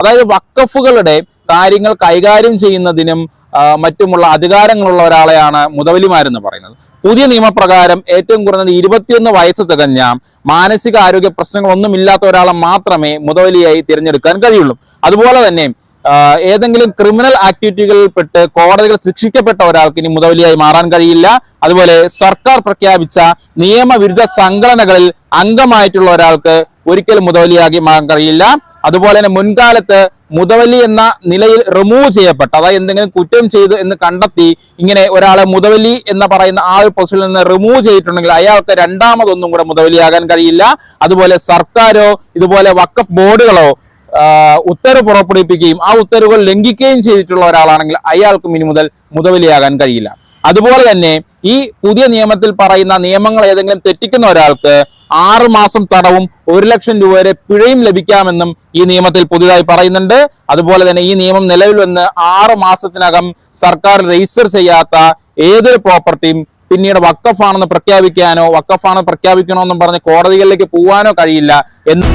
അതായത് വക്കഫുകളുടെ കാര്യങ്ങൾ കൈകാര്യം ചെയ്യുന്നതിനും മറ്റുമുള്ള അധികാരങ്ങളുള്ള ഒരാളെയാണ് മുതവലിമാരെന്ന് പറയുന്നത്. പുതിയ നിയമപ്രകാരം ഏറ്റവും കുറഞ്ഞത് ഇരുപത്തിയൊന്ന് വയസ്സ് തികഞ്ഞ മാനസിക ആരോഗ്യ പ്രശ്നങ്ങളൊന്നും ഇല്ലാത്ത ഒരാളെ മാത്രമേ മുതവലിയായി തിരഞ്ഞെടുക്കാൻ കഴിയുള്ളൂ. അതുപോലെ തന്നെ ഏതെങ്കിലും ക്രിമിനൽ ആക്ടിവിറ്റികളിൽ പെട്ട് കോടതികൾ ശിക്ഷിക്കപ്പെട്ട ഒരാൾക്ക് ഇനി മുതവലിയായി മാറാൻ കഴിയില്ല. അതുപോലെ സർക്കാർ പ്രഖ്യാപിച്ച നിയമവിരുദ്ധ സംഘടനകളിൽ അംഗമായിട്ടുള്ള ഒരാൾക്ക് ഒരിക്കലും മുതവലിയാക്കി മാറാൻ കഴിയില്ല. അതുപോലെ തന്നെ മുൻകാലത്ത് മുതവലി എന്ന നിലയിൽ റിമൂവ് ചെയ്യപ്പെട്ട അതായത് എന്തെങ്കിലും കുറ്റം ചെയ്തു എന്ന് കണ്ടെത്തി ഇങ്ങനെ ഒരാളെ മുതവലി എന്ന് പറയുന്ന ആ ഒരു പൊസിഷനിൽ നിന്ന് റിമൂവ് ചെയ്തിട്ടുണ്ടെങ്കിൽ അയാൾക്ക് രണ്ടാമതൊന്നും കൂടെ മുതവലിയാകാൻ കഴിയില്ല. അതുപോലെ സർക്കാരോ ഇതുപോലെ വക്കഫ് ബോർഡുകളോ ഉത്തരവ് പുറപ്പെടുവിപ്പിക്കുകയും ആ ഉത്തരവുകൾ ലംഘിക്കുകയും ചെയ്തിട്ടുള്ള ഒരാളാണെങ്കിൽ അയാൾക്കും ഇനി മുതൽ മുതവലിയാകാൻ കഴിയില്ല. അതുപോലെ തന്നെ ഈ പുതിയ നിയമത്തിൽ പറയുന്ന നിയമങ്ങൾ ഏതെങ്കിലും തെറ്റിക്കുന്ന ഒരാൾക്ക് ആറു മാസം തടവും ഒരു ലക്ഷം രൂപ വരെ പിഴയും ലഭിക്കാമെന്നും ഈ നിയമത്തിൽ പുതിയതായി പറയുന്നുണ്ട്. അതുപോലെ തന്നെ ഈ നിയമം നിലവിൽ വന്ന് ആറു മാസത്തിനകം സർക്കാർ രജിസ്റ്റർ ചെയ്യാത്ത ഏതൊരു പ്രോപ്പർട്ടിയും പിന്നീട് വക്കഫാണെന്ന് പ്രഖ്യാപിക്കാനോ വക്കഫാണെന്ന് പ്രഖ്യാപിക്കണോ എന്നും പറഞ്ഞ് കോടതികളിലേക്ക് പോവാനോ കഴിയില്ല എന്ന്